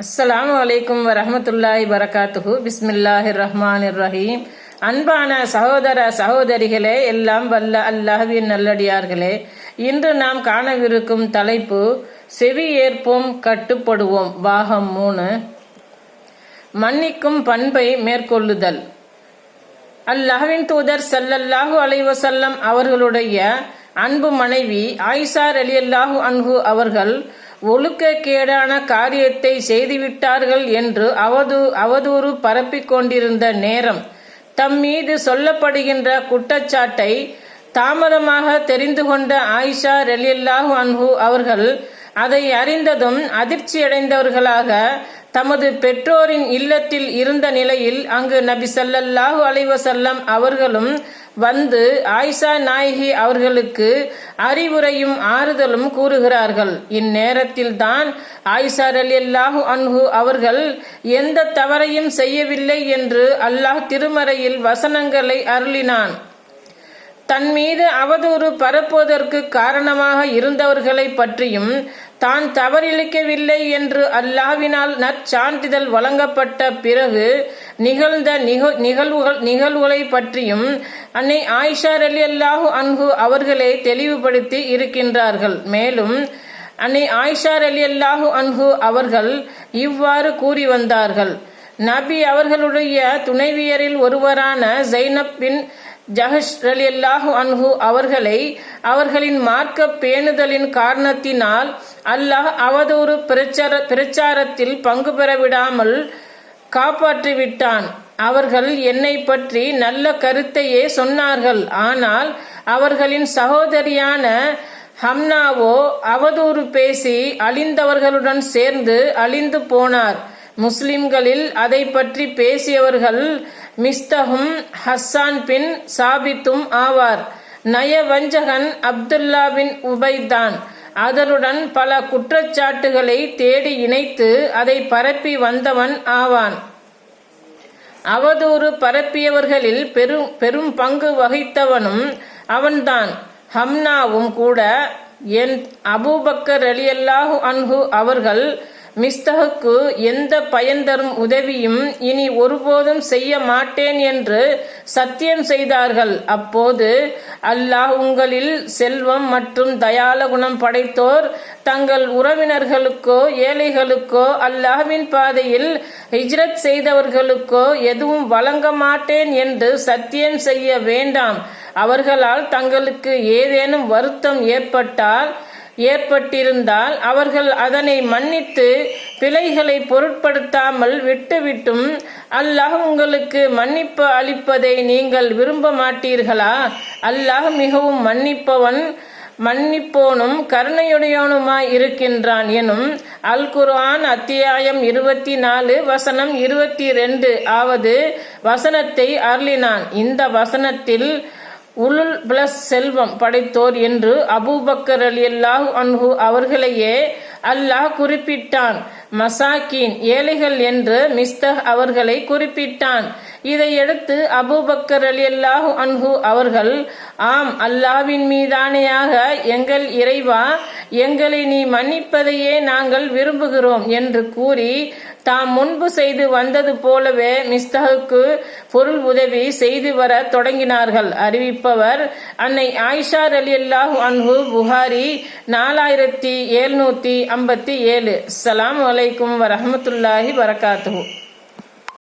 அஸ்ஸலாமு அலைக்கும் வரமத்துல்லாய் வரகாத்துஹு. பிஸ்மில்லாஹி ரஹ்மான் ரஹீம் அன்பான சகோதர சகோதரிகளே எல்லாம் வல்ல அல்லாஹின் நல்லடியார்களே. இன்று நாம் காணவிருக்கும் தலைப்பு செவி ஏற்போம் கட்டுப்படுவோம். பாகம் மூணு. மன்னிக்கும் பண்பை மேற்கொள்ளுதல். அல்லாஹ்வின் தூதர் சல்லல்லாஹு அலைவசல்லம் அவர்களுடைய அன்பு மனைவி ஆயிஷா அலியல்லாஹு அன்ஹு அவர்கள் ஒழுக்கக்கேடான காரியத்தை செய்துவிட்டார்கள் என்று அவது அவதூறு பரப்பிக் கொண்டிருந்த நேரம். தம் மீது சொல்லப்படுகின்ற குற்றச்சாட்டை தாமதமாக தெரிந்து கொண்ட ஆயிஷா ரலியல்லாஹு அன்ஹு அவர்கள் அதை அறிந்ததும் அதிர்ச்சியடைந்தவர்களாக தமது பெற்றோரின் இல்லத்தில் இருந்த நிலையில் அங்கு நபி சல்லல்லாஹு அலைவசல்லம் அவர்களும் வந்து ஆயிஷா நாயகி அவர்களுக்கு அறிவுரையும் ஆறுதலும் கூறுகிறார்கள். இந்நேரத்தில் தான் ஆயிஷா ரலியல்லாஹு அன்ஹு அவர்கள் எந்த தவறையும் செய்யவில்லை என்று அல்லாஹ் திருமறையில் வசனங்களை அருளினான். தன் மீது அவதூறு பரப்புவதற்கு காரணமாக இருந்தவர்களை பற்றியும் தான் தவறிழைக்கவில்லை என்று அல்லாவினால் நற்சான்றிதழ் வழங்கப்பட்ட பிறகு நிகழ்ந்த நிகழ்வுகள் நிகழ்வுகளை பற்றியும் அன்னை ஆயிஷா அலி அல்லாஹு அன்ஹு அவர்களே தெளிவுபடுத்தி இருக்கின்றார்கள். மேலும் அன்னை ஆயிஷா அலி அல்லாஹு அன்ஹு அவர்கள் இவ்வாறு கூறி வந்தார்கள். நபி அவர்களுடைய துணைவியரில் ஒருவரான ஜைனப் பின் ஜஹஷ் அலி அல்லாஹு அன்ஹு அவர்களை அவர்களின் மார்க்க பேணுதலின் காரணத்தினால் அல்லாஹ் அவதூறு பிரச்சார பிரச்சாரத்தில் பங்கு பெற விடாமல் காப்பாற்றிவிட்டான். அவர்கள் என்னை பற்றி நல்ல கருத்தையே சொன்னார்கள். ஆனால் அவர்களின் சகோதரியான ஹம்னாவோ அவதூறு பேசி அழிந்தவர்களுடன் சேர்ந்து அழிந்து போனார். முஸ்லிம்களில் அதை பற்றி பேசியவர்கள் மிஸ்தகும் ஹஸ்ஸான் பின் சாபித்தும் ஆவார். நயவஞ்சகன் அப்துல்லா பின் உபைதான். அதனுடன் பல குற்றச்சாட்டுகளை தேடி இணைத்து அதை பரப்பி வந்தவன் ஆவான். அவதூறு பரப்பியவர்களில் பெரும் பெரும் பங்கு வகித்தவனும் அவன்தான். ஹம்னாவும் கூட என் அபூபக்கர் அலியல்லாஹு அன்ஹு அவர்கள் மிஸ்தகுக்கு எந்த பயன் தரும் உதவியும் இனி ஒருபோதும் செய்ய மாட்டேன் என்று சத்தியம் செய்தார்கள். அப்போது அல்லாஹ் உங்களில் செல்வம் மற்றும் தயால குணம் படைத்தோர் தங்கள் உறவினர்களுக்கோ ஏழைகளுக்கோ அல்லாஹ்வின் பாதையில் ஹிஜ்ரத் செய்தவர்களுக்கோ எதுவும் வழங்க மாட்டேன் என்று சத்தியம் செய்ய வேண்டாம். அவர்களால் தங்களுக்கு ஏதேனும் வருத்தம் ஏற்பட்டால் ஏற்பட்டிருந்தால் அவர்கள் அதனை மன்னித்து பிழைகளை பொருட்படுத்தாமல் விட்டுவிட்டும். அல்லாஹ் உங்களுக்கு மன்னிப்பு அளிப்பதை நீங்கள் விரும்ப மாட்டீர்களா? அல்லாஹ் மிகவும் மன்னிப்பவன் மன்னிப்போனும் கருணையுடையவனுமாய் இருக்கின்றான் எனும் அல் குர்ஆன் அத்தியாயம் இருபத்தி நாலு வசனம் இருபத்தி ரெண்டு ஆவது வசனத்தை அருளினான். இந்த வசனத்தில் உலுல் பிளஸ் செல்வம் படைத்தோர் என்று அபூபக்கர் அலி அல்லாஹ் அன்ஹு அவர்களையே அல்லாஹ் குறிப்பிட்டான். மசாக்கின் ஏழைகள் என்று மிஸ்தஹ் அவர்களை குறிப்பிட்டான். இதையடுத்து அபூபக்கர் அலி அல்லாஹு அன்ஹு அவர்கள் ஆம் அல்லாவின் மீதானையாக எங்கள் இறைவா எங்களை நீ மன்னிப்பதையே நாங்கள் விரும்புகிறோம் என்று கூறி தாம் முன்பு செய்து வந்தது போலவே மிஸ்தகுக்கு பொருள் உதவி செய்து வர தொடங்கினார்கள். அறிவிப்பவர் அன்னை ஆயிஷா அலி அல்லாஹ் அன்ஹு புகாரி நாலாயிரத்தி எழுநூத்தி ஐம்பத்தி ஏழு. அலைக்கும் வலைக்கும் வரமத்துல்லாஹி வரகாத்து